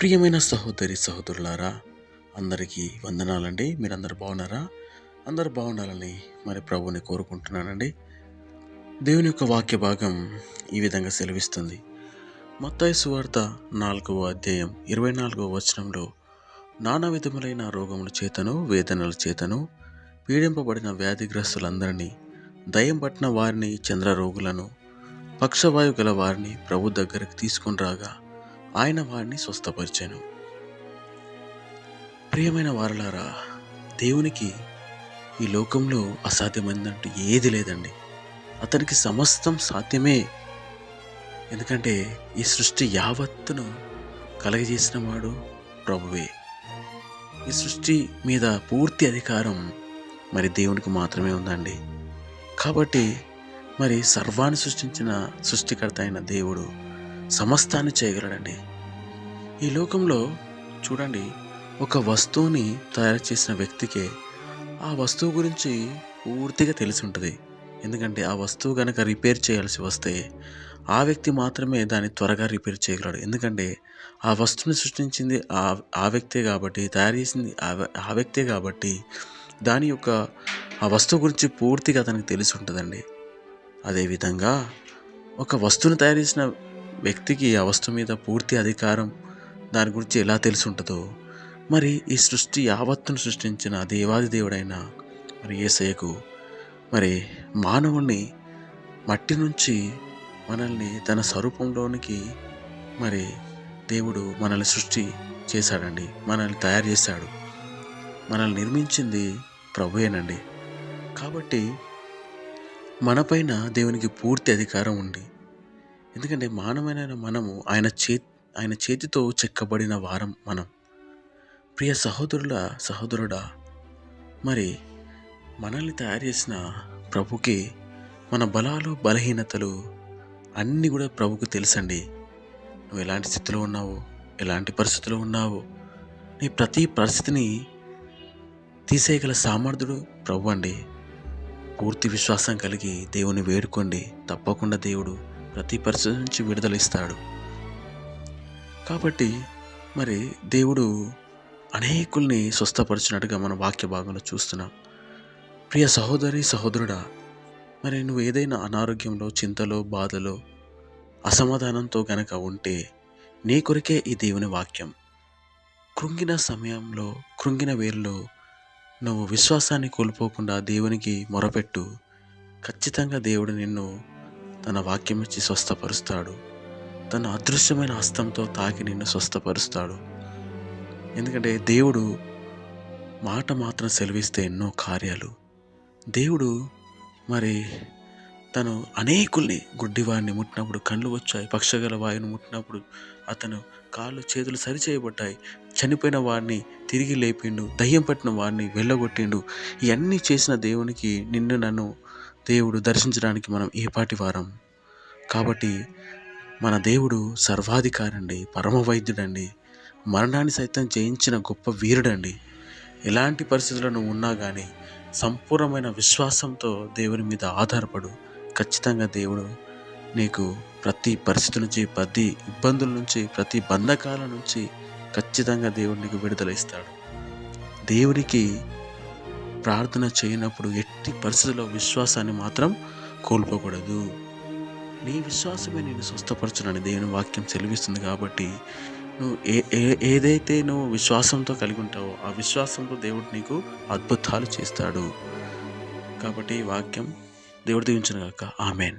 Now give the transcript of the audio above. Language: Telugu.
ప్రియమైన సహోదరి సహోదరులారా అందరికీ వందనాలండి. మీరందరూ బాగున్నారా? అందరు బాగుండాలని మరి ప్రభుని కోరుకుంటున్నానండి. దేవుని యొక్క వాక్య భాగం ఈ విధంగా సెలవిస్తుంది. మత్తాయి సువార్త నాలుగవ అధ్యాయం ఇరవై నాలుగవ వచనంలో నానా విధములైన రోగముల చేతను వేదనల చేతను పీడింపబడిన వ్యాధిగ్రస్తులందరినీ దయం పట్టిన వారిని చంద్ర రోగులను పక్షవాయు గల వారిని ప్రభు దగ్గరికి తీసుకుని రాగా ఆయన వారిని స్వస్థపరిచాను. ప్రియమైన వారలారా దేవునికి ఈ లోకంలో అసాధ్యమైందంటూ ఏది లేదండి. అతనికి సమస్తం సాధ్యమే. ఎందుకంటే ఈ సృష్టి యావత్తును కలగజేసిన వాడు ప్రభువే. ఈ సృష్టి మీద పూర్తి అధికారం మరి దేవునికి మాత్రమే ఉందండి. కాబట్టి మరి సర్వాన్ని సృష్టించిన సృష్టికర్త అయిన దేవుడు సమస్తాన్ని చేయగలడండి. ఈ లోకంలో చూడండి ఒక వస్తువుని తయారు చేసిన వ్యక్తికే ఆ వస్తువు గురించి పూర్తిగా తెలిసి ఉంటుంది ఎందుకంటే ఆ వస్తువు కనుక రిపేర్ చేయాల్సి వస్తే ఆ వ్యక్తి మాత్రమే దాన్ని త్వరగా రిపేర్ చేయగలడు. ఎందుకంటే ఆ వస్తువుని సృష్టించింది ఆ ఆ వ్యక్తే కాబట్టి తయారు చేసింది ఆ ఆ వ్యక్తే కాబట్టి దాని యొక్క ఆ వస్తువు గురించి పూర్తిగా అతనికి తెలిసి ఉంటుందండి అదేవిధంగా ఒక వస్తువుని తయారు చేసిన వ్యక్తికి ఆ వస్తువు మీద పూర్తి అధికారం దాని గురించి ఎలా తెలిసి ఉంటుందో మరి ఈ సృష్టి యావత్తును సృష్టించిన దేవాది దేవుడైన మరి ఏసయ్యకు మరి మానవుణ్ణి మట్టి నుంచి మనల్ని తన స్వరూపంలోనికి మరి దేవుడు మనల్ని సృష్టి చేశాడండి. మనల్ని తయారు చేశాడు. మనల్ని నిర్మించింది ప్రభుయేనండి. కాబట్టి మనపైన దేవునికి పూర్తి అధికారం ఉంది. ఎందుకంటే మానవమైన మనము ఆయన చే ఆయన చేతితో చెక్కబడిన వారం మనం. ప్రియ సహోదరుల సహోదరుడా మరి మనల్ని తయారు చేసిన ప్రభుకి మన బలాలు బలహీనతలు అన్నీ కూడా ప్రభుకు తెలుసండి. నువ్వు ఎలాంటి స్థితిలో ఉన్నావు? ఎలాంటి పరిస్థితిలో ఉన్నావు? నీ ప్రతి పరిస్థితిని తీసేయగల సామర్థ్యుడు ప్రభు అండి. పూర్తి విశ్వాసం కలిగి దేవుని వేడుకోండి. తప్పకుండా దేవుడు ప్రతి పరిస్థితి నుంచి విడుదలిస్తాడు. కాబట్టి మరి దేవుడు అనేకుల్ని స్వస్థపరిచినట్టుగా మన వాక్య భాగంలో చూస్తున్నాం. ప్రియ సహోదరి సహోదరుడా మరి నువ్వు ఏదైనా అనారోగ్యంలో చింతలో బాధలో అసమాధానంతో గనక ఉంటే నీ కొరికే ఈ దేవుని వాక్యం. కృంగిన సమయంలో కృంగిన వేరులో నువ్వు విశ్వాసాన్ని కోల్పోకుండా దేవునికి మొరపెట్టు. ఖచ్చితంగా దేవుడు నిన్ను తన వాక్యం ఇచ్చి స్వస్థపరుస్తాడు. తన అదృశ్యమైన హస్తంతో తాకి నిన్ను స్వస్థపరుస్తాడు. ఎందుకంటే దేవుడు మాట మాత్రం సెలవిస్తే ఎన్నో కార్యాలు. దేవుడు మరి తను అనేకుల్ని గుడ్డివారిని ముట్టినప్పుడు కళ్ళు వచ్చాయి పక్షగల వాయుని ముట్టినప్పుడు అతను కాళ్ళు చేతులు సరిచేయబడ్డాయి. చనిపోయిన వారిని తిరిగి లేపిండు దయ్యం పట్టిన వారిని వెళ్ళగొట్టిండు. ఇవన్నీ చేసిన దేవునికి నిన్ను నన్ను దేవుడు దర్శించడానికి మనం ఏపాటి వారం? కాబట్టి మన దేవుడు సర్వాధికారండి పరమ వైద్యుడండి మరణాన్ని సైతం జయించిన గొప్ప వీరుడండి. ఎలాంటి పరిస్థితుల్లో నువ్వు ఉన్నా కానీ సంపూర్ణమైన విశ్వాసంతో దేవుని మీద ఆధారపడు. ఖచ్చితంగా దేవుడు నీకు ప్రతి పరిస్థితి నుంచి ప్రతి ఇబ్బందుల నుంచి ప్రతి బంధకాల నుంచి ఖచ్చితంగా దేవుడు నీకు విడుదల ఇస్తాడు. దేవునికి ప్రార్థన చేయనప్పుడు ఎట్టి పరిస్థితుల్లో విశ్వాసాన్ని మాత్రం కోల్పోకూడదు. నీ విశ్వాసమే నేను స్వస్థపరచునని దేవుని వాక్యం సెలవిస్తుంది కాబట్టి నువ్వు ఏ ఏ ఏదైతే నువ్వు విశ్వాసంతో కలిగి ఉంటావో ఆ విశ్వాసంతో దేవుడు నీకు అద్భుతాలు చేస్తాడు. కాబట్టి ఈ వాక్యం దేవుడు దీవించిన గాక. ఆమెన్.